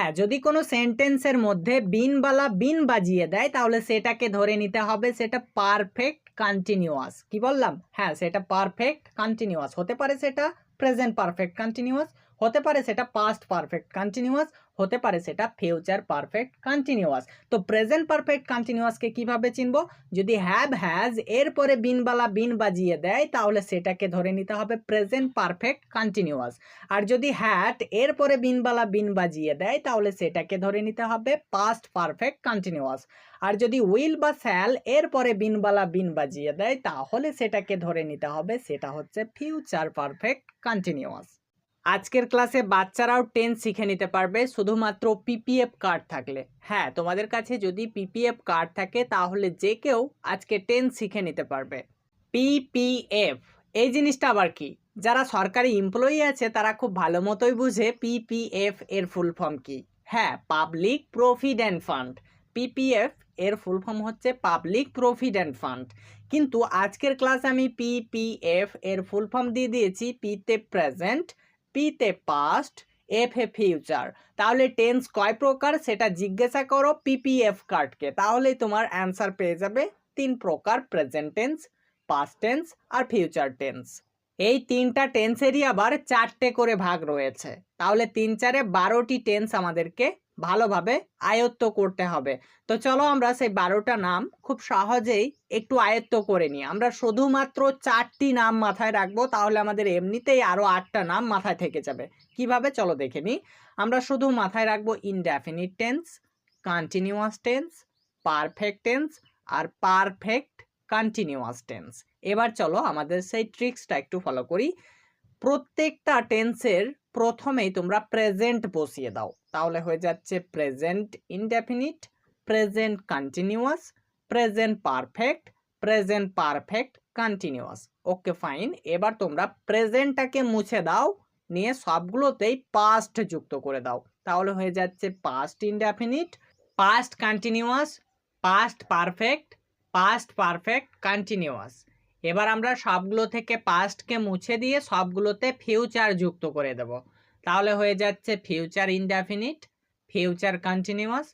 হ্যাঁ যদি কোনো সেন্টেন্সের মধ্যে বিনবালা বিন বাজিয়ে দেয়, তাহলে সেটাকে ধরে নিতে হবে, সেটা পারফেক্ট কন্টিনিউয়াস। কি বললাম? হ্যাঁ সেটা পারফেক্ট কন্টিনিউয়াস, হতে পারে সেটা প্রেজেন্ট পারফেক্ট কন্টিনিউয়াস হতে পারে সেটা পাস্ট পারফেক্ট কন্টিনিউয়াস হতে পারে সেটা ফিউচার পারফেক্ট কন্টিনিউয়াস তো প্রেজেন্ট পারফেক্ট কন্টিনিউয়াসকে কীভাবে চিনব? যদি হ্যাভ হ্যাজ এরপরে বিনবালা বিন বাজিয়ে দেয়, তাহলে সেটাকে ধরে নিতে হবে প্রেজেন্ট পারফেক্ট কন্টিনিউয়াস আর যদি হ্যাট এরপরে বিনবালা বিন বাজিয়ে দেয়, তাহলে সেটাকে ধরে নিতে হবে পাস্ট পারফেক্ট কন্টিনিউয়াস আর যদি উইল বা স্যাল এরপরে বিনবালা বিন বাজিয়ে দেয়, তাহলে সেটাকে ধরে নিতে হবে, সেটা হচ্ছে ফিউচার পারফেক্ট কন্টিনিউয়াস আজকের ক্লাসে বাচ্চারাও টেন্স শিখে নিতে পারবে, শুধুমাত্র পিপিএফ কার্ড থাকলে। হ্যাঁ তোমাদের কাছে যদি পিপিএফ কার্ড থাকে, তাহলে যে কেউ আজকে টেন্স শিখে নিতে পারবে। পিপিএফ এই জিনিসটা আবার কি? যারা সরকারি এমপ্লয়ি আছে, তারা খুব ভালো মতোই বুঝে পিপিএফ এর ফুল ফর্ম কি। হ্যাঁ পাবলিক প্রভিডেন্ট ফান্ড পিপিএফ এর ফুল ফর্ম হচ্ছে পাবলিক প্রভিডেন্ট ফান্ড কিন্তু আজকের ক্লাসে আমি পিপিএফ এর ফুল ফর্ম দিয়ে দিয়েছি পিতে প্রেজেন্ট পিতে পাস্ট এফ এ ফিউচার তাহলে টেন্স কয় প্রকার? সেটা জিজ্ঞাসা করো পিপিএফ কার্ডকে তাহলেই তোমার অ্যান্সার পেয়ে যাবে তিন প্রকার প্রেজেন্ট টেন্স পাস্ট টেন্স আর ফিউচার টেন্স এই তিনটা টেন্সেরই আবার চারটে করে ভাগ রয়েছে। তাহলে তিন চারে বারোটি টেন্স আমাদেরকে ভালোভাবে আয়ত্ত করতে হবে। তো চলো আমরা সেই বারোটা নাম খুব সহজেই একটু আয়ত্ত করে নিই। আমরা শুধুমাত্র চারটি নাম মাথায় রাখব, তাহলে আমাদের এমনিতেই আরও আটটা নাম মাথায় থেকে যাবে। কীভাবে? চলো দেখে নিই। আমরা শুধু মাথায় রাখব indefinite tense continuous tense perfect tense আর পারফেক্ট কন্টিনিউয়াস টেন্স এবার চলো আমাদের সেই ট্রিক্সটা একটু ফলো করি। প্রত্যেকটা টেন্সের প্রথমেই তোমরা প্রেজেন্ট বসিয়ে দাও। তাহলে হয়ে যাচ্ছে present indefinite present continuous present perfect present perfect continuous okay fine এবার তোমরা প্রেজেন্টটাকে মুছে দাও, নিয়ে সবগুলোতেই পাস্ট যুক্ত করে দাও। তাহলে হয়ে যাচ্ছে past indefinite past continuous past perfect past perfect continuous এবার আমরা সবগুলো থেকে পাস্টকে মুছে দিয়ে সবগুলোতে ফিউচার যুক্ত করে দেব। তাহলে হয়ে যাচ্ছে future indefinite future continuous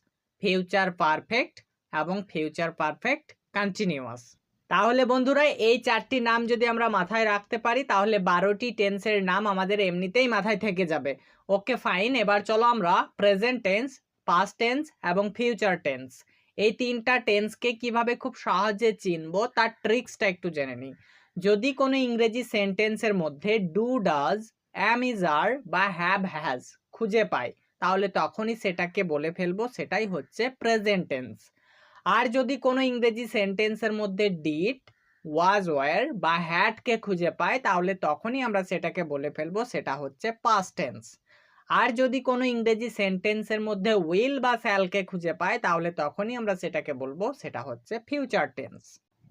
future perfect এবং ফিউচার পারফেক্ট কন্টিনিউয়াস তাহলে বন্ধুরা, এই চারটি নাম যদি আমরা মাথায় রাখতে পারি, তাহলে বারোটি টেন্সের নাম আমাদের এমনিতেই মাথায় থেকে যাবে। ওকে ফাইন এবার চলো আমরা প্রেজেন্ট টেন্স পাস্ট টেন্স এবং ফিউচার টেন্স এই তিনটা টেন্সকে কীভাবে খুব সহজে চিনবো তার ট্রিক্সটা একটু জেনে নিই। যদি কোনো ইংরেজি সেন্টেন্সের মধ্যে do does, am is are বা হ্যাভ হ্যাজ খুঁজে পাই, তাহলে তখনই সেটাকে বলে ফেলব, সেটাই হচ্ছে প্রেজেন্ট টেন্স। আর যদি কোনো ইংরেজি সেন্টেন্সের মধ্যে ডিট ওয়াজ ওয়ার বা হ্যাডকে খুঁজে পাই, তাহলে তখনই আমরা সেটাকে বলে ফেলব, সেটা হচ্ছে পাস্ট টেন্স। আর যদি কোনো ইংরেজি সেন্টেন্সের মধ্যে উইল বা স্যালকে খুঁজে পাই তাহলে তখনই আমরা সেটাকে বলব, সেটা হচ্ছে ফিউচার টেন্স।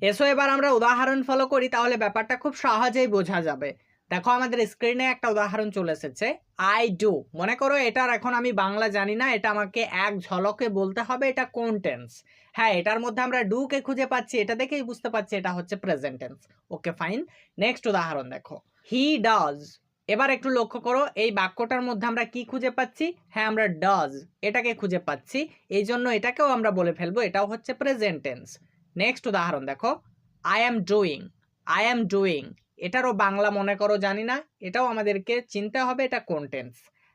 এসো, এবার আমরা উদাহরণ ফলো করি, তাহলে ব্যাপারটা খুব সহজেই বোঝা যাবে। দেখো, আমাদের স্ক্রিনে একটা উদাহরণ চলে এসেছে আই ডু মনে করো এটার এখন আমি বাংলা জানি না, এটা আমাকে এক ঝলকে বলতে হবে, এটা কোন টেন্স? হ্যাঁ এটার মধ্যে আমরা ডু কে খুঁজে পাচ্ছি, এটা দেখেই বুঝতে পারছি, এটা হচ্ছে present tense. Okay, fine. Next উদাহরণ দেখো। হি ডাজ এবার একটু লক্ষ্য করো, এই বাক্যটার মধ্যে আমরা কি খুঁজে পাচ্ছি? হ্যাঁ আমরা ডাজ এটাকে খুঁজে পাচ্ছি। এই জন্য এটাকেও আমরা বলে ফেলব, এটাও হচ্ছে প্রেজেন্ট টেন্স নেক্সট উদাহরণ দেখো I am doing I am doing এটারও বাংলা মনে করো, জানি না, এটাও আমাদেরকে চিনতে হবে, এটা কোন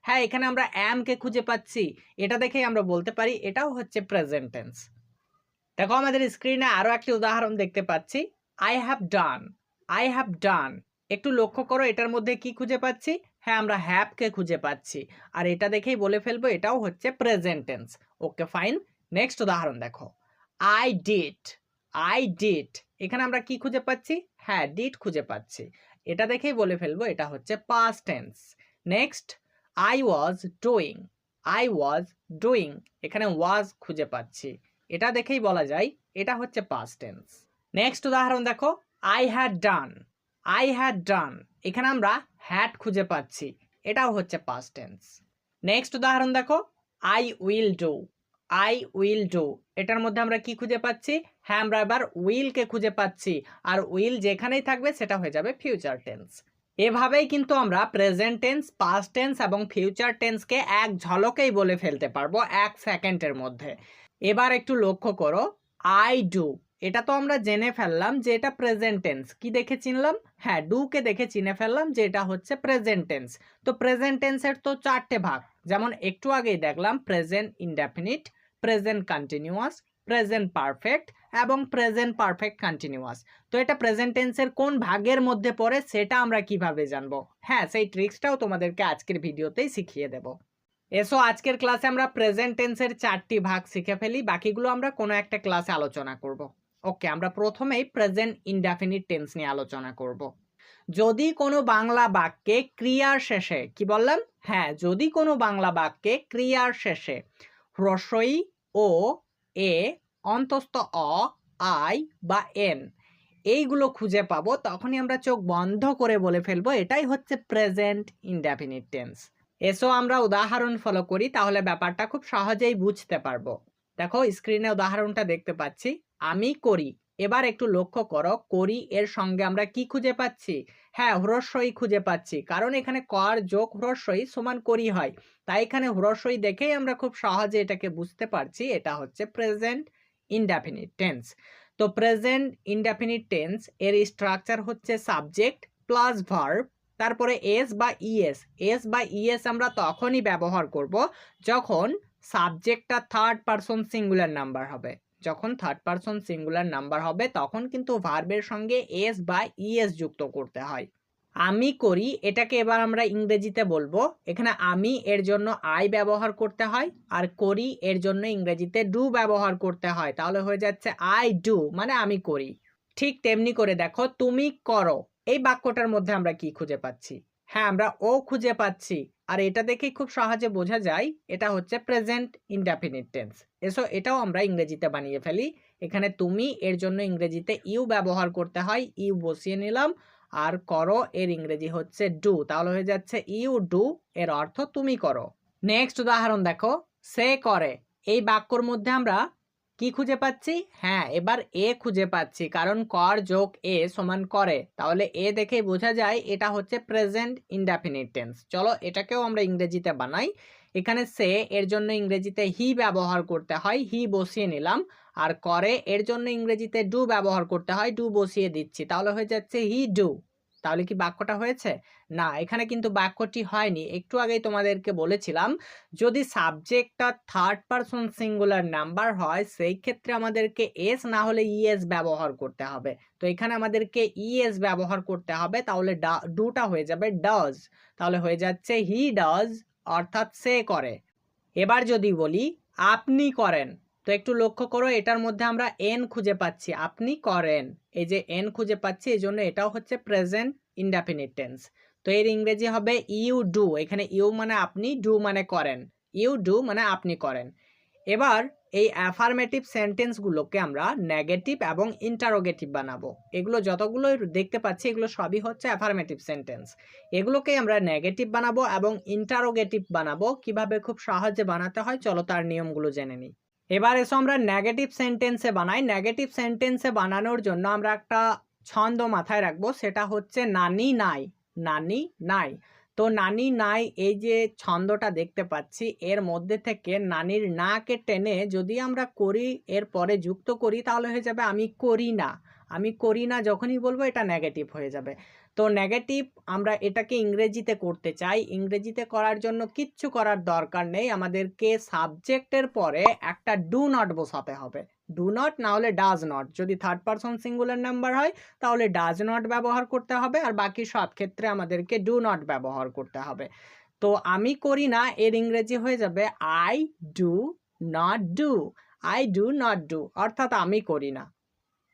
হ্যাঁ এখানে আমরা অ্যামকে খুঁজে পাচ্ছি, এটা দেখেই আমরা বলতে পারি, এটাও হচ্ছে প্রেজেন্ট টেন্স দেখো, আমাদের স্ক্রিনে আরও একটি উদাহরণ দেখতে পাচ্ছি I have done I have done একটু লক্ষ্য করো এটার মধ্যে কি খুঁজে পাচ্ছি? হ্যাঁ আমরা হ্যাপকে খুঁজে পাচ্ছি। আর এটা দেখেই বলে ফেলব, এটাও হচ্ছে present tense okay fine next উদাহরণ দেখো। আই ডিড আই ডিড এখানে আমরা কি খুঁজে পাচ্ছি? হ্যাঁ ডিট খুঁজে পাচ্ছি। এটা দেখেই বলে ফেলব, এটা হচ্ছে past tense next I was doing I was doing এখানে ওয়াজ খুঁজে পাচ্ছি। এটা দেখেই বলা যায়, এটা হচ্ছে পাস্ট টেন্স নেক্সট উদাহরণ দেখো। I had done I had done এখানে আমরা হ্যাড খুঁজে পাচ্ছি। এটাও হচ্ছে পাস্ট টেন্স নেক্সট উদাহরণ দেখো। I will do I will do এটার মধ্যে আমরা কি খুঁজে পাচ্ছি? হ্যাঁ আমরা এবার উইলকে খুঁজে পাচ্ছি। আর উইল যেখানেই থাকবে, সেটা হয়ে যাবে ফিউচার টেন্স এভাবেই কিন্তু আমরা প্রেজেন্ট টেন্স পাস্ট টেন্স এবং ফিউচার টেন্সকে এক ঝলকেই বলে ফেলতে পারব, এক সেকেন্ডের মধ্যে। এবার একটু লক্ষ্য করো। আই ডু এটা তো আমরা জেনে ফেললাম যে এটা প্রেজেন্ট টেন্স কি দেখে চিনলাম? হ্যাঁ ডুকে দেখে চিনে ফেললাম যে এটা হচ্ছে প্রেজেন্ট টেন্স তো প্রেজেন্ট টেন্সের তো চারটে ভাগ। যেমন একটু আগেই দেখলাম present indefinite present continuous present perfect এবং প্রেজেন্ট পারফেক্ট কন্টিনিউয়াস তো এটা প্রেজেন্ট টেন্সের কোন ভাগের মধ্যে পড়ে সেটা আমরা কীভাবে জানব? হ্যাঁ সেই ট্রিক্সটাও তোমাদেরকে আজকের ভিডিওতেই শিখিয়ে দেব। এসো, আজকের ক্লাসে আমরা প্রেজেন্ট টেন্সের চারটি ভাগ শিখে ফেলি। বাকিগুলো আমরা কোনো একটা ক্লাসে আলোচনা করব। ওকে আমরা প্রথমেই প্রেজেন্ট ইনডেফিনিট টেন্স নিয়ে আলোচনা করব। যদি কোনো বাংলা বাক্যে ক্রিয়ার শেষে, কি বললাম? হ্যাঁ যদি কোনো বাংলা বাক্যে ক্রিয়ার শেষে হ্রস্বই ও, এ, অন্তস্থ অ, আই বা এন এইগুলো খুঁজে পাবো, তখনই আমরা চোখ বন্ধ করে বলে ফেলব, এটাই হচ্ছে প্রেজেন্ট ইনডেফিনিট টেন্স এসো আমরা উদাহরণ ফলো করি, তাহলে ব্যাপারটা খুব সহজেই বুঝতে পারব। দেখো স্ক্রিনে উদাহরণটা দেখতে পাচ্ছি। আমি করি। এবার একটু লক্ষ্য করো, করি এর সঙ্গে আমরা কি খুঁজে পাচ্ছি? হ্যাঁ হ্রস্বই খুঁজে পাচ্ছি। কারণ এখানে কর যোগ হ্রস্বই সমান করি হয়। তাই এখানে হ্রস্বই দেখেই আমরা খুব সহজে এটাকে বুঝতে পারছি। এটা হচ্ছে প্রেজেন্ট ইনডেফিনিট টেন্স তো প্রেজেন্ট ইনডেফিনিট টেন্স এর স্ট্রাকচার হচ্ছে সাবজেক্ট প্লাস ভার্ব তারপরে এস বা ইএস এস বা ইএস আমরা তখনই ব্যবহার করব যখন সাবজেক্টটা থার্ড পারসন সিঙ্গুলার নাম্বার হবে। যখন থার্ড পারসন সিঙ্গুলার নাম্বার হবে, তখন কিন্তু ভার্বের সঙ্গে এস বা ইএস যুক্ত করতে হয়। আমি করি, এটাকে এবার আমরা ইংরেজিতে বলব। এখানে আমি এর জন্য আই ব্যবহার করতে হয়, আর করি এর জন্য ইংরেজিতে ডু ব্যবহার করতে হয়। তাহলে হয়ে যাচ্ছে আই ডু মানে আমি করি। ঠিক তেমনি করে দেখো, তুমি করো। এই বাক্যটার মধ্যে আমরা কি খুঁজে পাচ্ছি? হ্যাঁ আমরা ও খুঁজে পাচ্ছি। আর এটা দেখেই খুব সহজে বোঝা যায়, এটা হচ্ছে প্রেজেন্ট ইনডেফিনিট টেন্স এসো এটাও আমরা ইংরেজিতে বানিয়ে ফেলি। এখানে তুমি, এর জন্য ইংরেজিতে ইউ ব্যবহার করতে হয় ইউ বসিয়ে নিলাম, আর করো, এর ইংরেজি হচ্ছে ডু তাহলে হয়ে যাচ্ছে ইউ ডু এর অর্থ তুমি করো। নেক্সট উদাহরণ দেখো, সে করে। এই বাক্যর মধ্যে আমরা কি খুঁজে পাচ্ছি? হ্যাঁ এবার এ খুঁজে পাচ্ছি, কারণ কর যোগ এ সমান করে। তাহলে এ দেখে বোঝা যায় এটা হচ্ছে প্রেজেন্ট ইনডেফিনিট টেন্স চলো এটাকেও আমরা ইংরেজিতে বানাই। এখানে সে এর জন্য ইংরেজিতে হি ব্যবহার করতে হয় হি বসিয়ে নিলাম। আর করে এর জন্য ইংরেজিতে ডু ব্যবহার করতে হয় ডু বসিয়ে দিচ্ছি। তাহলে হয়ে যাচ্ছে হি ডু তাহলে কি বাক্যটা হয়েছে? না, এখানে কিন্তু বাক্যটি হয়নি। একটু আগেই তোমাদেরকে বলেছিলাম, যদি সাবজেক্টটা থার্ড পারসন সিঙ্গুলার নাম্বার হয়, সেই ক্ষেত্রে আমাদেরকে এস না হলে ইএস ব্যবহার করতে হবে। তো এখানে আমাদেরকে ইএস ব্যবহার করতে হবে, তাহলে ডুটা হয়ে যাবে ডাজ তাহলে হয়ে যাচ্ছে হি ডাজ অর্থাৎ সে করে। এবার যদি বলি, আপনি করেন। তো একটু লক্ষ্য করো, এটার মধ্যে আমরা এন খুঁজে পাচ্ছি। আপনি করেন। এই যে এন খুঁজে পাচ্ছি, এই জন্য এটাও হচ্ছে প্রেজেন্ট ইনডেফিনিট টেন্স তো এর ইংরেজি হবে ইউ ডু এখানে ইউ মানে আপনি ডু মানে করেন। ইউ ডু মানে আপনি করেন। এবার এই অ্যাফার্মেটিভ সেন্টেন্সগুলোকে আমরা নেগেটিভ এবং ইন্টারোগেটিভ বানাবো। এগুলো যতগুলো দেখতে পাচ্ছি, এগুলো সবই হচ্ছে অ্যাফার্মেটিভ সেন্টেন্স এগুলোকে আমরা নেগেটিভ বানাবো এবং ইন্টারোগেটিভ বানাবো। কীভাবে খুব সহজে বানাতে হয়, চলো তার নিয়মগুলো জেনে নিই। এবার এসো আমরা নেগেটিভ সেন্টেন্সে বানাই। নেগেটিভ সেন্টেন্সে বানানোর জন্য আমরা একটা ছন্দ মাথায় রাখব, সেটা হচ্ছে নানি নাই নানি নাই। তো নানি নাই, এই যে ছন্দটা দেখতে পাচ্ছি, এর মধ্যে থেকে নানির নাকে টেনে যদি আমরা করি, এর পরে যুক্ত করি, তাহলে হয়ে যাবে আমি করি না। আমি করি না, যখনই বলব এটা নেগেটিভ হয়ে যাবে। তো নেগেটিভ আমরা এটাকে ইংরেজিতে করতে চাই। ইংরেজিতে করার জন্য কিচ্ছু করার দরকার নেই। আমাদেরকে সাবজেক্টের পরে একটা ডু নট বসাতে হবে। ডু নট না হলে ডাজ নট যদি থার্ড পারসন সিঙ্গুলার নাম্বার হয়, তাহলে ডাজ নট ব্যবহার করতে হবে আর বাকি সব ক্ষেত্রে আমাদেরকে ডু নট ব্যবহার করতে হবে। তো আমি করি না, এর ইংরেজি হয়ে যাবে I do not do I do not do অর্থাৎ আমি করি না।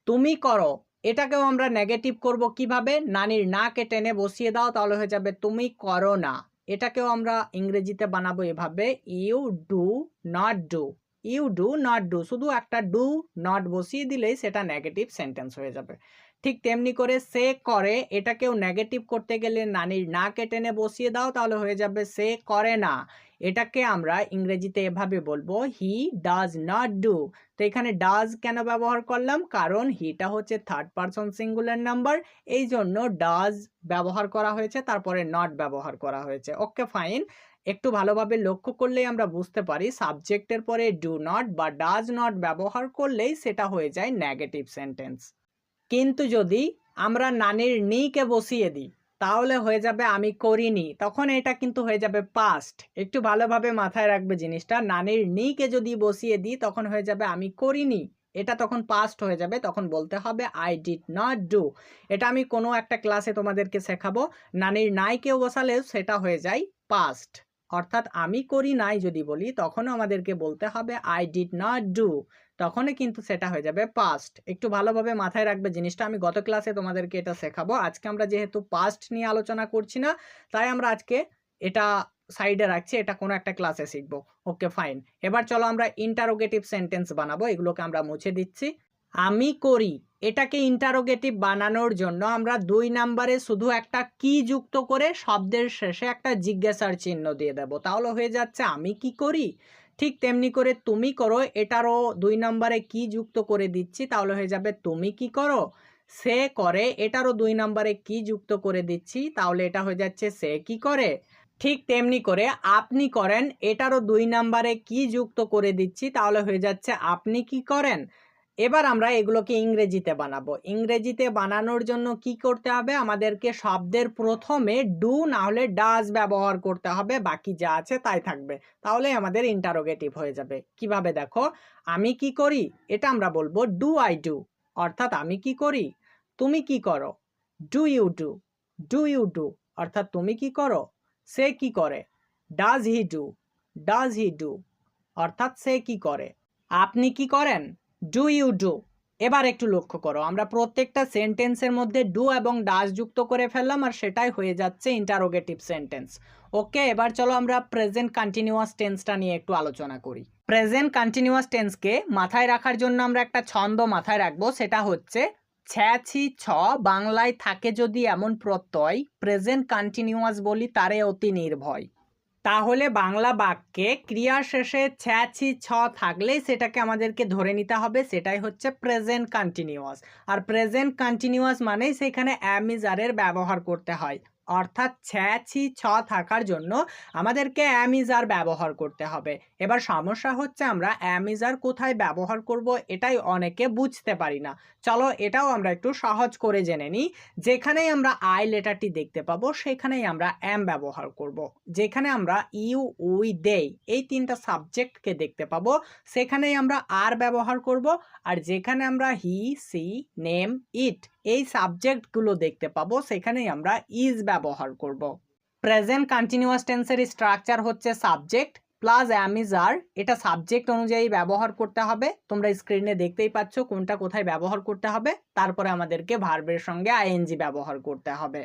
তুমি করো। এটাকেও আমরা নেগেটিভ করব কীভাবে? নানির নাকে টেনে বসিয়ে দাও, তাহলে হয়ে যাবে তুমি করো না এটাকেও আমরা ইংরেজিতে বানাবো এভাবে you do not do you do not do শুধু একটা ডু নট বসিয়ে দিলেই সেটা নেগেটিভ সেন্টেন্স হয়ে যাবে। ঠিক তেমনি করে সে করে এটাকেও নেগেটিভ করতে গেলে নানির না কেটেনে বসিয়ে দাও, তাহলে হয়ে যাবে সে করে না। এটাকে আমরা ইংরেজিতে এভাবে বলব হি ডাজ নট ডু তো এখানে ডাজ কেন ব্যবহার করলাম? কারণ হিটা হচ্ছে থার্ড পারসন সিঙ্গুলার নাম্বার এই জন্য ডাজ ব্যবহার করা হয়েছে, তারপরে নট ব্যবহার করা হয়েছে। Okay, fine. একটু ভালোভাবে লক্ষ্য করলেই আমরা বুঝতে পারি, সাবজেক্টের পরে ডু নট বা ডাজ নট ব্যবহার করলেই সেটা হয়ে যায় নেগেটিভ সেন্টেন্স কিন্তু যদি আমরা নানির নিকে বসিয়ে দিই তাহলে হয়ে যাবে আমি করিনি। তখন এটা কিন্তু হয়ে যাবে পাস্ট একটু ভালোভাবে মাথায় রাখবে জিনিসটা। নানির নিকে যদি বসিয়ে দিই, তখন হয়ে যাবে আমি করিনি। এটা তখন পাস্ট হয়ে যাবে। তখন বলতে হবে আই ডিড নট ডু এটা আমি কোনো একটা ক্লাসে তোমাদেরকে শেখাবো। নানির নাইকেও বসালেও সেটা হয়ে যায় পাস্ট অর্থাৎ আমি করি নাই যদি বলি, তখনও আমাদেরকে বলতে হবে আই ডিড নট ডু তখনই কিন্তু সেটা হয়ে যাবে পাস্ট একটু ভালোভাবে মাথায় রাখবে জিনিসটা। আমি গত ক্লাসে তোমাদেরকে এটা শেখাবো। আজকে আমরা যেহেতু পাস্ট নিয়ে আলোচনা করছি না, তাই আমরা আজকে এটা সাইডে রাখছি। এটা কোনো একটা ক্লাসে শিখব। ওকে ফাইন এবার চলো আমরা ইন্টারোগেটিভ সেন্টেন্স বানাবো। এগুলোকে আমরা মুছে দিচ্ছি। আমি করি। এটাকে ইন্টারোগেটিভ বানানোর জন্য আমরা দুই নাম্বারে শুধু একটা কি যুক্ত করে শব্দের শেষে একটা জিজ্ঞাসার চিহ্ন দিয়ে দেব। তাহলে হয়ে যাচ্ছে আমি কি করি? ঠিক তেমনি করে তুমি করো, এটারও দুই নম্বরে কি যুক্ত করে দিচ্ছি তাহলে হয়ে যাবে তুমি কি করো? সে করে, এটারও দুই নম্বরে কি যুক্ত করে দিচ্ছি তাহলে এটা হয়ে যাচ্ছে সে কি করে? ঠিক তেমনি করে আপনি করেন, এটারও দুই নাম্বারে কি যুক্ত করে দিচ্ছি তাহলে হয়ে যাচ্ছে আপনি কি করেন? এবার আমরা এগুলোকে ইংরেজিতে বানাবো। ইংরেজিতে বানানোর জন্য কি করতে হবে? আমাদেরকে শব্দের প্রথমে ডু না হলে ডাজ ব্যবহার করতে হবে। বাকি যা আছে তাই থাকবে। তাহলে আমাদের ইন্টারোগেটিভ হয়ে যাবে। কীভাবে দেখো? আমি কি করি? এটা আমরা বলব ডু আই ডু অর্থাৎ আমি কি করি? তুমি কি করো? Do you do do you do অর্থাৎ তুমি কি করো? সে কি করে? Does he do does he do অর্থাৎ সে কি করে? আপনি কি করেন? ডু ইউ ডু এবার একটু লক্ষ্য করো, আমরা প্রত্যেকটা সেন্টেন্সের মধ্যে ডু এবং ডাস যুক্ত করে ফেললাম আর সেটাই হয়ে যাচ্ছে ইন্টারোগেটিভ সেন্টেন্স ওকে এবার চলো আমরা প্রেজেন্ট কন্টিনিউয়াস টেন্সটা নিয়ে একটু আলোচনা করি। প্রেজেন্ট কন্টিনিউয়াস টেন্সকে মাথায় রাখার জন্য আমরা একটা ছন্দ মাথায় রাখব, সেটা হচ্ছে ছ্যাছি ছ বাংলায় থাকে যদি এমন প্রত্যয় প্রেজেন্ট কন্টিনিউয়াস বলি তারে অতি নির্ভয়। তাহলে বাংলা বাক্যে ক্রিয়া শেষে ছ্যাছি ছ থাকলেই সেটাকে আমাদেরকে ধরে নিতে হবে। সেটাই হচ্ছে প্রেজেন্ট কন্টিনিউয়াস আর প্রেজেন্ট কন্টিনিউয়াস মানেই সেখানে অ্যামিজারের ব্যবহার করতে হয়। অর্থাৎ ছ্যাছি ছ থাকার জন্য আমাদেরকে অ্যামিজার ব্যবহার করতে হবে। এবার সমস্যা হচ্ছে আমরা অ্যামিজার কোথায় ব্যবহার করব এটাই অনেকে বুঝতে পারি না। চলো এটাও আমরা একটু সহজ করে জেনে নিই। যেখানেই আমরা আই লেটারটি দেখতে পাবো সেখানেই আমরা অ্যাম ব্যবহার করব। যেখানে আমরা ইউ, উই দেই এই তিনটা সাবজেক্টকে দেখতে পাবো। সেখানেই আমরা আর ব্যবহার করব। আর যেখানে আমরা হি, সি, নেম, ইট এই সাবজেক্টগুলো দেখতে পাবো, সেখানেই আমরা ইজ ব্যবহার করব। প্রেজেন্ট কন্টিনিউয়াস টেন্সের স্ট্রাকচার হচ্ছে subject plus am is are এটা সাবজেক্ট অনুযায়ী ব্যবহার করতে হবে। তোমরা স্ক্রিনে দেখতেই পাচ্ছ কোনটা কোথায় ব্যবহার করতে হবে। তারপরে আমাদেরকে ভার্বের সঙ্গে আইএনজি ব্যবহার করতে হবে।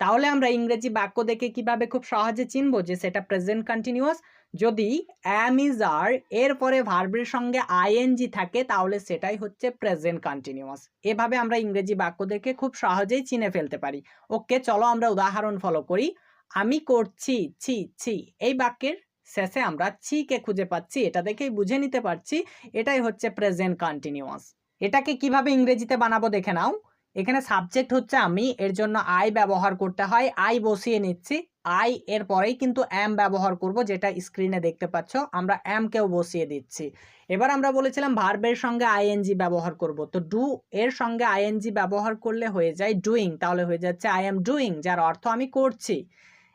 তাহলে আমরা ইংরেজি বাক্য দেখে কীভাবে খুব সহজে চিনবো যে সেটা প্রেজেন্ট কন্টিনিউয়াস যদি অ্যামিজার এরপরে ভার্বের সঙ্গে আইএনজি থাকে, তাহলে সেটাই হচ্ছে প্রেজেন্ট কন্টিনিউয়াস এভাবে আমরা ইংরেজি বাক্য দেখে খুব সহজেই চিনে ফেলতে পারি। ওকে, চলো আমরা উদাহরণ ফলো করি। আমি করছি, ছি ছি। এই বাক্যের শেষে আমরা ছিকে খুঁজে পাচ্ছি, এটা দেখেই বুঝে নিতে পারছি, এটাই হচ্ছে প্রেজেন্ট কন্টিনিউয়াস এটাকে কীভাবে ইংরেজিতে বানাবো দেখে নাও। এখানে সাবজেক্ট হচ্ছে আমি, এর জন্য আই ব্যবহার করতে হয় আই বসিয়ে নিচ্ছি আই এর পরেই কিন্তু অ্যাম ব্যবহার করব, যেটা স্ক্রিনে দেখতে পাচ্ছ, আমরা অ্যামকেও বসিয়ে দিচ্ছি। এবার আমরা বলেছিলাম ভার্বের সঙ্গে আইএনজি ব্যবহার করব, তো ডু এর সঙ্গে আইএনজি ব্যবহার করলে হয়ে যায় ডুইং তাহলে হয়ে যাচ্ছে আই এম ডুইং যার অর্থ আমি করছি।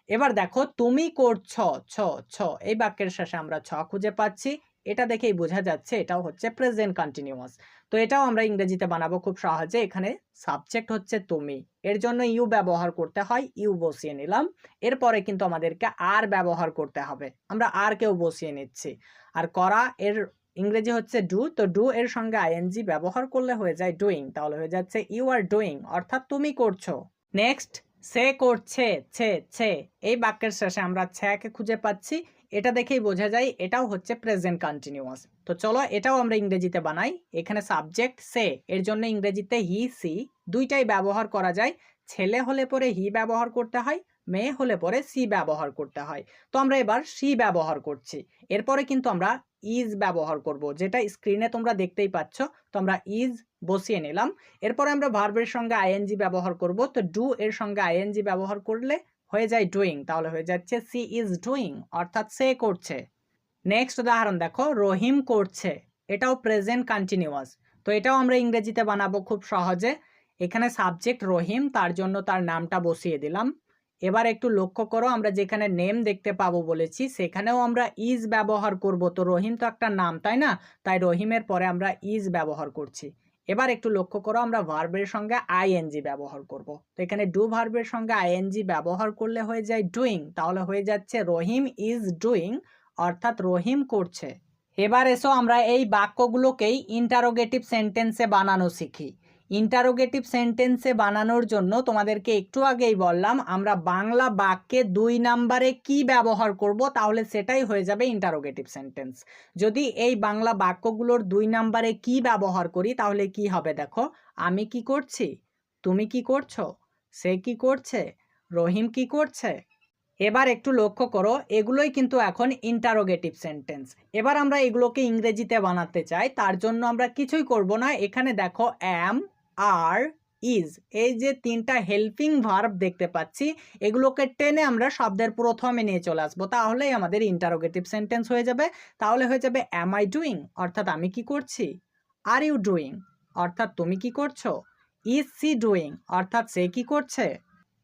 এবার দেখো তুমি করছ, ছ ছ, এই বাক্যের শেষে আমরা ছ খুঁজে পাচ্ছি। এটা দেখেই বোঝা যাচ্ছে এটাও হচ্ছে প্রেজেন্ট কন্টিনিউয়াস তো এটাও আমরা ইংরেজিতে বানাবো খুব সহজে। এখানে সাবজেক্ট হচ্ছে তুমি। এর জন্য ইউ ব্যবহার করতে হয় ইউ বসিয়ে নিলাম। এরপরে কিন্তু আমাদেরকে আর ব্যবহার করতে হবে। আমরা আর কেউ বসিয়ে নিচ্ছি। আর করা এর ইংরেজি হচ্ছে ডু তো ডু এর সঙ্গে আইএনজি ব্যবহার করলে হয়ে যায় ডুইং তাহলে হয়ে যাচ্ছে ইউ আর ডুইং অর্থাৎ তুমি করছ। নেক্সট সে করছে, ছে ছে। এই বাক্যের শেষে আমরা ছ্যাকে খুঁজে পাচ্ছি। এটা দেখেই বোঝা যায়, এটাও হচ্ছে প্রেজেন্ট কন্টিনিউয়াস তো চলো, এটাও আমরা ইংরেজিতে বানাই। এখানে সাবজেক্ট সে, এর জন্য ইংরেজিতে হি সি দুইটাই ব্যবহার করা যায়। ছেলে হলে পরে হি ব্যবহার করতে হয়, মেয়ে হলে পরে সি ব্যবহার করতে হয়। তো আমরা এবার সি ব্যবহার করছি। এরপরে কিন্তু আমরা ইজ ব্যবহার করব, যেটা স্ক্রিনে তোমরা দেখতেই পাচ্ছ। তো আমরা ইজ বসিয়ে নিলাম। এরপরে আমরা ভার্বের সঙ্গে আইএনজি ব্যবহার করব। তো ডু এর সঙ্গে আইএনজি ব্যবহার করলে হয়ে যায় ডুইং তাহলে হয়ে যাচ্ছে সি ইজ ডুইং অর্থাৎ সে করছে। নেক্সট উদাহরণ দেখো, রহিম করছে। এটাও প্রেজেন্ট কন্টিনিউয়াস তো এটাও আমরা ইংরেজিতে বানাবো খুব সহজে। এখানে সাবজেক্ট রহিম, তার জন্য তার নামটা বসিয়ে দিলাম। এবার একটু লক্ষ্য করো, আমরা যেখানে নেম দেখতে পাবো বলেছি, সেখানেও আমরা ইজ ব্যবহার করব। তো রহিম তো একটা নাম, তাই না? তাই রহিমের পরে আমরা ইজ ব্যবহার করছি। এবার একটু লক্ষ্য করো, আমরা ভার্বের সঙ্গে আইএনজি ব্যবহার করব। তো এখানে ডু ভার্বের সঙ্গে আইএনজি ব্যবহার করলে হয়ে যায় ডুইং তাহলে হয়ে যাচ্ছে রহিম ইজ ডুইং অর্থাৎ রহিম করছে। এবার এসো আমরা এই বাক্যগুলোকেই ইন্টারোগেটিভ সেন্টেন্সে বানানো শিখি। ইন্টারোগেটিভ সেন্টেন্সে বানানোর জন্য তোমাদেরকে একটু আগেই বললাম, আমরা বাংলা বাক্যে দুই নাম্বারে কি ব্যবহার করব, তাহলে সেটাই হয়ে যাবে ইন্টারোগেটিভ সেন্টেন্স যদি এই বাংলা বাক্যগুলোর দুই নাম্বারে কি ব্যবহার করি, তাহলে কি হবে দেখো? আমি কি করছি? তুমি কি করছ? সে কি করছে? রহিম কি করছে? এবার একটু লক্ষ্য করো, এগুলোই কিন্তু এখন ইন্টারোগেটিভ সেন্টেন্স এবার আমরা এগুলোকে ইংরেজিতে বানাতে চাই, তার জন্য আমরা কিছুই করব না। এখানে দেখো অ্যাম আর ইজ এই যে তিনটা হেল্পিং ভার্ব দেখতে পাচ্ছি, এগুলোকে টেনে আমরা শব্দের প্রথমে নিয়ে চলে আসব। তাহলেই আমাদের ইন্টারোগেটিভ সেন্টেন্স হয়ে যাবে। তাহলে হয়ে যাবে অ্যাম আই ডুইং অর্থাৎ, আমি কি করছি? আর ইউ ডুইং অর্থাৎ, তুমি কি করছ? ইজ সি ডুইং অর্থাৎ, সে কি করছে?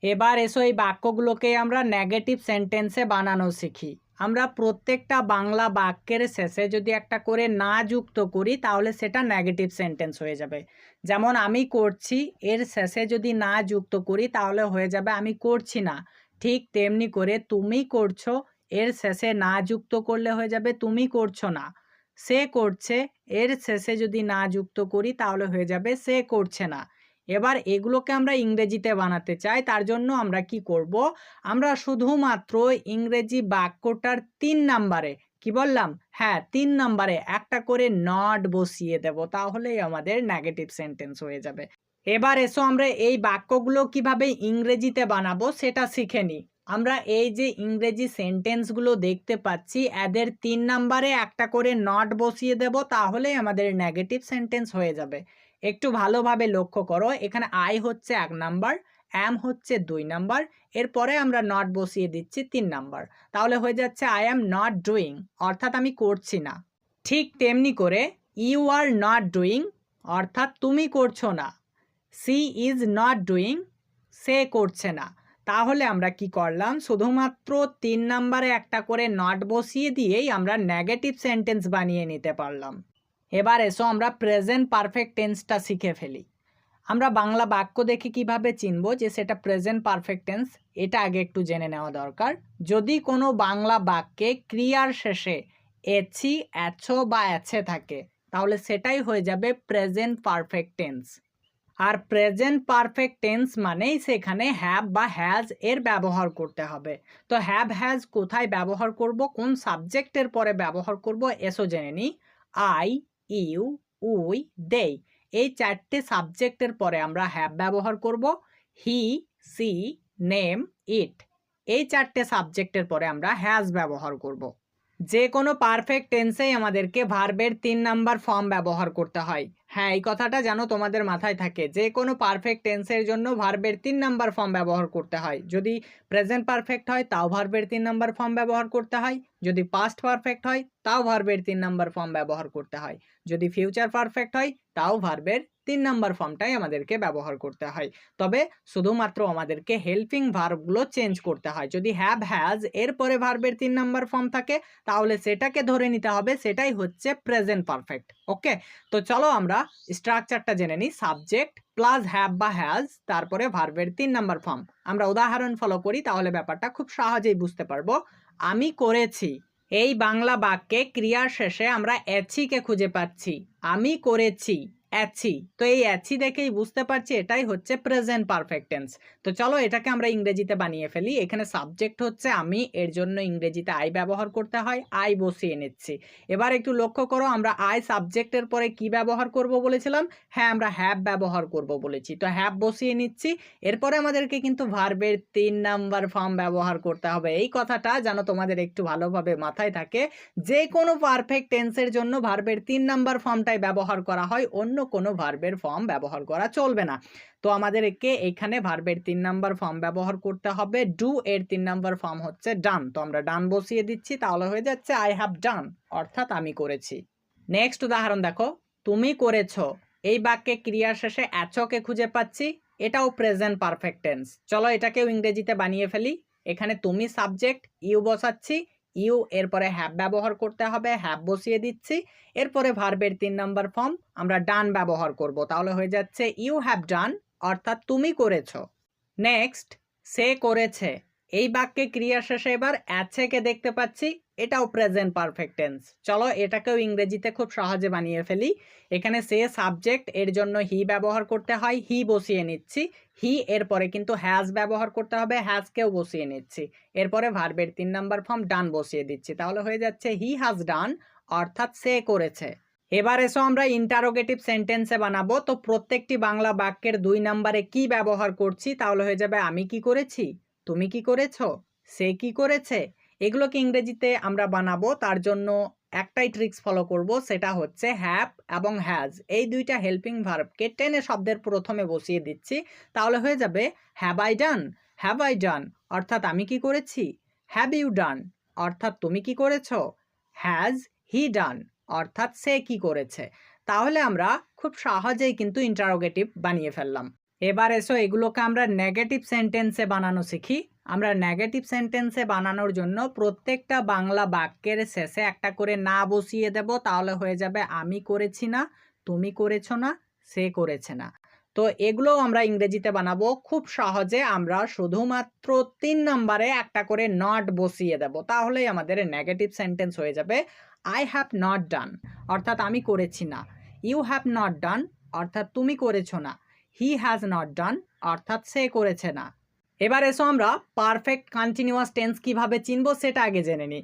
এবার এসো এই বাক্যগুলোকে আমরা নেগেটিভ সেন্টেন্সে বানানো শিখি। আমরা প্রত্যেকটা বাংলা বাক্যের শেষে যদি একটা করে না যুক্ত করি, তাহলে সেটা নেগেটিভ সেন্টেন্স হয়ে যাবে। যেমন আমি করছি, এর শেষে যদি না যুক্ত করি, তাহলে হয়ে যাবে আমি করছি না। ঠিক তেমনি করে তুমি করছ, এর শেষে না যুক্ত করলে হয়ে যাবে তুমি করছ না। সে করছে, এর শেষে যদি না যুক্ত করি, তাহলে হয়ে যাবে সে করছে না। এবার এগুলোকে আমরা ইংরেজিতে বানাতে চাই, তার জন্য আমরা কি করব? আমরা শুধুমাত্র ইংরেজি বাক্যটার তিন নাম্বারে, কি বললাম? হ্যাঁ তিন নাম্বারে একটা করে নট বসিয়ে দেব, তাহলেই আমাদের নেগেটিভ সেন্টেন্স হয়ে যাবে। এবার এসো আমরা এই বাক্যগুলো কীভাবে ইংরেজিতে বানাবো সেটা শিখে নিই। আমরা এই যে ইংরেজি সেন্টেন্সগুলো দেখতে পাচ্ছি, এদের তিন নাম্বারে একটা করে নট বসিয়ে দেব, তাহলেই আমাদের নেগেটিভ সেন্টেন্স হয়ে যাবে। একটু ভালোভাবে লক্ষ্য করো। এখানে আই হচ্ছে এক নাম্বার অ্যাম হচ্ছে দুই নাম্বার, এরপরে আমরা নট বসিয়ে দিচ্ছি তিন নাম্বার। তাহলে হয়ে যাচ্ছে আই অ্যাম নট ডুইং অর্থাৎ আমি করছি না। ঠিক তেমনি করে ইউ আর নট ডুইং অর্থাৎ তুমি করছ না। সি ইজ নট ডুইং সে করছে না। তাহলে আমরা কি করলাম? শুধুমাত্র তিন নাম্বারে একটা করে নট বসিয়ে দিয়েই আমরা নেগেটিভ সেন্টেন্স বানিয়ে নিতে পারলাম। এবার এসো আমরা প্রেজেন্ট পারফেক্ট টেন্সটা শিখে ফেলি। আমরা বাংলা বাক্য দেখে কীভাবে চিনব যে সেটা প্রেজেন্ট পারফেক্ট টেন্স এটা আগে একটু জেনে নেওয়া দরকার। যদি কোনো বাংলা বাক্যে ক্রিয়ার শেষে এছি, এছো বা এছে থাকে, তাহলে সেটাই হয়ে যাবে প্রেজেন্ট পারফেক্ট টেন্স আর প্রেজেন্ট পারফেক্ট টেন্স মানেই সেখানে হ্যাভ বা হ্যাজ এর ব্যবহার করতে হবে। তো হ্যাভ হ্যাজ কোথায় ব্যবহার করব, কোন সাবজেক্টের পরে ব্যবহার করব, এসো জেনে নিই আই ইউ, উই দে এই চারটে সাবজেক্টের পরে আমরা হ্যাভ ব্যবহার করব, হি, সি, নেম, ইট। এই চারটে সাবজেক্টের পরে আমরা হ্যাজ ব্যবহার করব। যে কোনো পারফেক্ট টেন্সেই আমাদেরকে ভার্বের তিন নাম্বার ফর্ম ব্যবহার করতে হয়। হ্যাঁ এই কথাটা যেন তোমাদের মাথায় থাকে। যে কোনো পারফেক্ট টেন্সের জন্য ভার্বের তিন নাম্বার ফর্ম ব্যবহার করতে হয়। যদি প্রেজেন্ট পারফেক্ট হয়, তাও ভার্বের তিন নাম্বার ফর্ম ব্যবহার করতে হয়। যদি পাস্ট পারফেক্ট হয়, তাও ভার্বের তিন নাম্বার ফর্ম ব্যবহার করতে হয়। যদি ফিউচার পারফেক্ট হয়, তাও ভার্বের তিন নাম্বার ফর্মটাই আমাদেরকে ব্যবহার করতে হয়। তবে শুধুমাত্র আমাদেরকে হেল্পিং ভার্বগুলো চেঞ্জ করতে হয়। যদি হ্যাভ হ্যাজ এরপরে ভার্বের তিন নাম্বার ফর্ম থাকে, তাহলে সেটাকে ধরে নিতে হবে। সেটাই হচ্ছে প্রেজেন্ট পারফেক্ট ওকে তো চলো আমরা স্ট্রাকচারটা জেনে নিই। সাবজেক্ট প্লাস হ্যাভ বা হ্যাজ তারপরে ভার্বের তিন নাম্বার ফর্ম আমরা উদাহরণ ফলো করি, তাহলে ব্যাপারটা খুব সহজেই বুঝতে পারব। আমি করেছি এই বাংলা বাক্যে ক্রিয়ার শেষে আমরা এছিকে খুঁজে পাচ্ছি। আমি করেছি। অ্যাচি। তো এই অ্যাচি দেখেই বুঝতে পারছি, এটাই হচ্ছে প্রেজেন্ট পারফেক্ট টেন্স তো চলো এটাকে আমরা ইংরেজিতে বানিয়ে ফেলি। এখানে সাবজেক্ট হচ্ছে আমি, এর জন্য ইংরেজিতে আই ব্যবহার করতে হয় আই বসিয়ে নিচ্ছি। এবার একটু লক্ষ্য করো, আমরা আই সাবজেক্টের পরে কি ব্যবহার করব বলেছিলাম? হ্যাঁ আমরা হ্যাভ ব্যবহার করব বলেছি। তো হ্যাভ বসিয়ে নিচ্ছি। এরপরে আমাদেরকে কিন্তু ভার্বের তিন নাম্বার ফর্ম ব্যবহার করতে হবে। এই কথাটা যেন তোমাদের একটু ভালোভাবে মাথায় থাকে। যে কোনো পারফেক্ট টেন্সের জন্য ভার্বের তিন নাম্বার ফর্মটাই ব্যবহার করা হয়, অন্য কোনো ভার্বের ফর্ম ব্যবহার করা চলবে না। তো আমাদেরকে এখানে ভার্বের তিন নাম্বার ফর্ম ব্যবহার করতে হবে। ডু এর তিন নাম্বার ফর্ম হচ্ছে ডান তো আমরা ডান বসিয়ে দিচ্ছি, তাহলে হয়ে যাচ্ছে আই হ্যাভ ডান অর্থাৎ আমি করেছি। নেক্সট উদাহরণ দেখো, তুমি করেছ। এই বাক্যে ক্রিয়ার শেষে অ্যাচকে খুঁজে পাচ্ছি, এটাও প্রেজেন্ট পারফেক্ট টেন্স চলো এটাকেও ইংরেজিতে বানিয়ে ফেলি। এখানে তুমি সাবজেক্ট ইউ বসাচ্ছি ইউ, এরপরে হ্যাভ ব্যবহার করতে হবে হ্যাভ বসিয়ে দিচ্ছি। এরপরে ভার্বের তিন নম্বর ফর্ম আমরা ডান ব্যবহার করব। তাহলে হয়ে যাচ্ছে ইউ হ্যাভ ডান অর্থাৎ তুমি করেছ। নেক্সট সে করেছে। এই বাক্যে ক্রিয়া শেষে এবার অ্যাছেকে দেখতে পাচ্ছি। এটাও প্রেজেন্ট পারফেক্ট টেন্স চলো এটাকেও ইংরেজিতে খুব সহজে বানিয়ে ফেলি। এখানে সে সাবজেক্ট এর জন্য হি ব্যবহার করতে হয় হি বসিয়ে নিচ্ছি। হি এরপরে কিন্তু হ্যাজ ব্যবহার করতে হবে হ্যাজকেও বসিয়ে নিচ্ছি। এরপরে ভার্বের তিন নাম্বার ফর্ম ডান বসিয়ে দিচ্ছি। তাহলে হয়ে যাচ্ছে হি হ্যাজ ডান অর্থাৎ সে করেছে। এবার এসো আমরা ইন্টারোগেটিভ সেন্টেন্সে বানাবো। তো প্রত্যেকটি বাংলা বাক্যের দুই নাম্বারে কি ব্যবহার করছি? তাহলে হয়ে যাবে আমি কি করেছি? তুমি কি করেছ? সে কি করেছে? এগুলোকে ইংরেজিতে আমরা বানাবো, তার জন্য একটাই ট্রিক্স ফলো করব, সেটা হচ্ছে হ্যাপ এবং হ্যাজ এই দুইটা হেল্পিং ভার্বকে টেনে শব্দের প্রথমে বসিয়ে দিচ্ছি, তাহলে হয়ে যাবে have I done have I done অর্থাৎ আমি কি করেছি? হ্যাভ ইউ ডান অর্থাৎ তুমি কি করেছ? হ্যাজ হি ডান অর্থাৎ সে কি করেছে? তাহলে আমরা খুব সহজেই কিন্তু ইন্টারোগেটিভ বানিয়ে ফেললাম। এবার এসো, এগুলোকে আমরা নেগেটিভ সেন্টেন্সে বানানো শিখি। আমরা নেগেটিভ সেন্টেন্সে বানানোর জন্য প্রত্যেকটা বাংলা বাক্যের শেষে একটা করে না বসিয়ে দেব, তাহলে হয়ে যাবে আমি করেছি না, তুমি করেছ না, সে করেছে না। তো এগুলোও আমরা ইংরেজিতে বানাবো। খুব সহজে আমরা শুধুমাত্র তিন নম্বরে একটা করে নট বসিয়ে দেব, তাহলেই আমাদের নেগেটিভ সেন্টেন্স হয়ে যাবে আই হ্যাভ নট ডান অর্থাৎ আমি করেছি না। ইউ হ্যাভ নট ডান অর্থাৎ তুমি করেছ না। হি হ্যাজ নট ডান অর্থাৎ সে করেছে না। এবার এসো আমরা পারফেক্ট কন্টিনিউয়াস টেন্স কীভাবে চিনবো সেটা আগে জেনে নিই।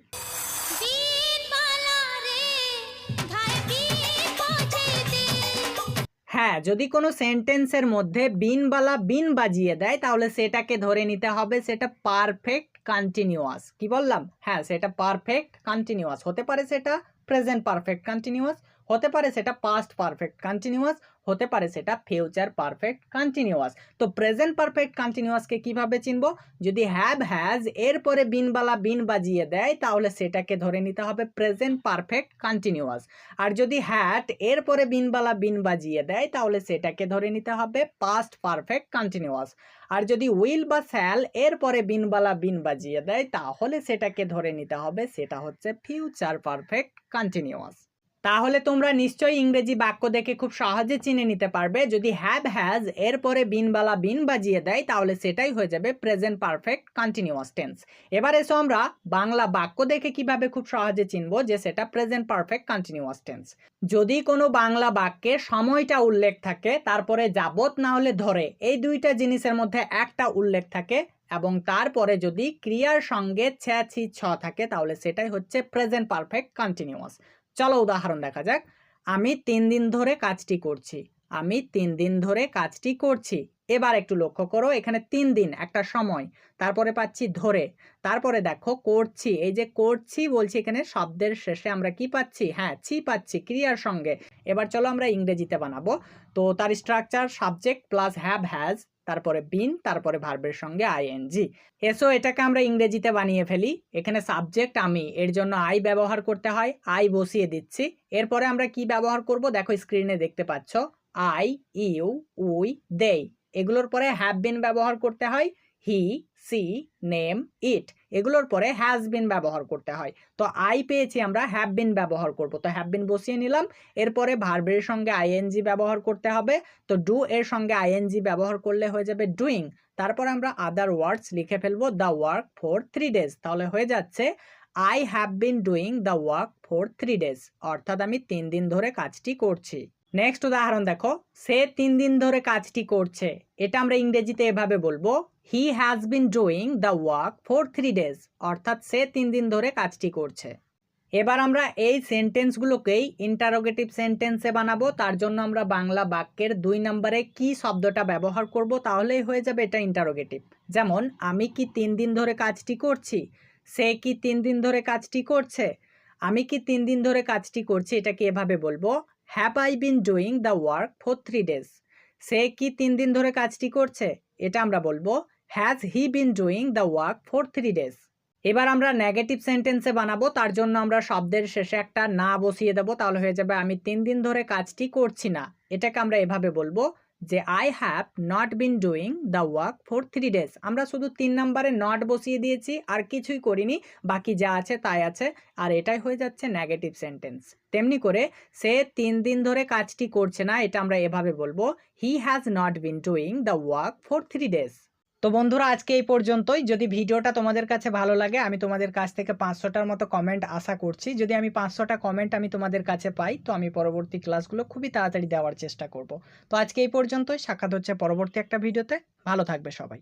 হ্যাঁ যদি কোনো সেন্টেন্সের মধ্যে বিনবালা বিন বাজিয়ে দেয়, তাহলে সেটাকে ধরে নিতে হবে, সেটা পারফেক্ট কন্টিনিউয়াস কি বললাম? হ্যাঁ সেটা পারফেক্ট কন্টিনিউয়াস হতে পারে সেটা প্রেজেন্ট পারফেক্ট কন্টিনিউয়াস হতে পারে সেটা পাস্ট পারফেক্ট কন্টিনিউয়াস হতে পারে সেটা ফিউচার পারফেক্ট কন্টিনিউয়াস তো প্রেজেন্ট পারফেক্ট কন্টিনিউয়াসকে কীভাবে চিনব? যদি হ্যাভ হ্যাজ এরপরে বিনবালা বিন বাজিয়ে দেয়, তাহলে সেটাকে ধরে নিতে হবে প্রেজেন্ট পারফেক্ট কন্টিনিউয়াস আর যদি হ্যাট এরপরে বিনবালা বিন বাজিয়ে দেয়, তাহলে সেটাকে ধরে নিতে হবে পাস্ট পারফেক্ট কন্টিনিউয়াস আর যদি উইল বা স্যাল এরপরে বিনবালা বিন বাজিয়ে দেয়, তাহলে সেটাকে ধরে নিতে হবে, সেটা হচ্ছে ফিউচার পারফেক্ট কন্টিনিউয়াস তাহলে তোমরা নিশ্চয়ই ইংরেজি বাক্য দেখে খুব সহজে চিনে নিতে পারবে। যদি হ্যাভ হ্যাজ, এরপরে বিনবালা বিন বাজিয়ে দেয়, তাহলে সেটাই হয়ে যাবে প্রেজেন্ট পারফেক্ট কন্টিনিউয়াস টেন্স। এবার এসো আমরা বাংলা বাক্য দেখে কীভাবে খুব সহজে চিনবো যে সেটা প্রেজেন্ট পারফেক্ট কন্টিনিউয়াস টেন্স। যদি কোনো বাংলা বাক্যে সময়টা উল্লেখ থাকে, তারপরে যাবত না হলে ধরে, এই দুইটা জিনিসের মধ্যে একটা উল্লেখ থাকে এবং তারপরে যদি ক্রিয়ার সঙ্গে ছ ছি ছ থাকে, তাহলে সেটাই হচ্ছে প্রেজেন্ট পারফেক্ট কন্টিনিউয়াস। চলো উদাহরণ দেখা যাক। আমি তিন দিন ধরে কাজটি করছি। আমি তিন দিন ধরে কাজটি করছি। এবার একটু লক্ষ্য করো, এখানে তিন দিন, একটা সময়। তারপরে পাচ্ছি ধরে। তারপরে দেখো, করছি। এই যে করছি, বলছি এখানে শব্দের শেষে আমরা কি পাচ্ছি? হ্যাঁ ছি পাচ্ছি, ক্রিয়ার সঙ্গে। এবার চলো আমরা ইংরেজিতে বানাবো। তো তার structure subject plus have has তারপরে বিন তারপরে ভার্বের সঙ্গে আইএনজি এসো, এটাকে আমরা ইংরেজিতে বানিয়ে ফেলি। এখানে সাবজেক্ট আমি, এর জন্য আই ব্যবহার করতে হয়। আই বসিয়ে দিচ্ছি। এরপরে আমরা কি ব্যবহার করব? দেখো স্ক্রিনে দেখতে পাচ্ছ। আই ইউ উই দেই এগুলোর পরে হ্যাভ বিন ব্যবহার করতে হয় হি সি নেম ইট এগুলোর পরে হ্যাজ বিন ব্যবহার করতে হয়। তো আই পেয়েছি আমরা হ্যাভ বিন ব্যবহার করব। তো হ্যাভ বিন বসিয়ে নিলাম, এরপরে ভার্বের সঙ্গে আইএনজি ব্যবহার করতে হবে। তো ডু এর সঙ্গে আইএনজি ব্যবহার করলে হয়ে যাবে ডুইং তারপর আমরা আদার ওয়ার্ডস লিখে ফেলব the work for three days তাহলে হয়ে যাচ্ছে I have been doing the work for three days অর্থাৎ আমি তিন দিন ধরে কাজটি করছি। নেক্সট উদাহরণ দেখো। সে তিন দিন ধরে কাজটি করছে। এটা আমরা ইংরেজিতে এভাবে বলব he has been doing the work for three days অর্থাৎ সে তিন দিন ধরে কাজটি করছে। এবার আমরা এই সেন্টেন্সগুলোকেই ইন্টারোগেটিভ সেন্টেন্সে বানাবো। তার জন্য আমরা বাংলা বাক্যের দুই নম্বরে কি শব্দটা ব্যবহার করব তাহলেই হয়ে যাবে এটা ইন্টারোগেটিভ যেমন, আমি কি তিন দিন ধরে কাজটি করছি? সে কি তিন দিন ধরে কাজটি করছে? আমি কি তিন দিন ধরে কাজটি করছি? এটাকে এভাবে বলব। Have I been doing the work for three days সে কি তিন দিন ধরে কাজটি করছে? এটা আমরা বলব has he been doing the work for three days এবার আমরা নেগেটিভ সেন্টেন্সে বানাবো, তার জন্য আমরা শব্দের শেষে একটা না বসিয়ে দেবো, তাহলে হয়ে যাবে আমি তিন দিন ধরে কাজটি করছি না। এটাকে আমরা এভাবে বলব যে I have not been doing the work for three days আমরা শুধু তিন নম্বরে নট বসিয়ে দিয়েছি, আর কিছুই করিনি, বাকি যা আছে তাই আছে, আর এটাই হয়ে যাচ্ছে নেগেটিভ সেন্টেন্স তেমনি করে সে তিন দিন ধরে কাজটি করছে না, এটা আমরা এভাবে বলব he has not been doing the work for three days তো বন্ধুরা, আজকে এই পর্যন্তই। যদি ভিডিওটা তোমাদের কাছে ভালো লাগে, আমি তোমাদের কাছ থেকে পাঁচশোটার মতো কমেন্ট আশা করছি। যদি আমি পাঁচশোটা কমেন্ট আমি তোমাদের কাছে পাই, তো আমি পরবর্তী ক্লাসগুলো খুবই তাড়াতাড়ি দেওয়ার চেষ্টা করব। তো আজকে এই পর্যন্তই। সাক্ষাৎ হচ্ছে পরবর্তী একটা ভিডিওতে। ভালো থাকবে সবাই।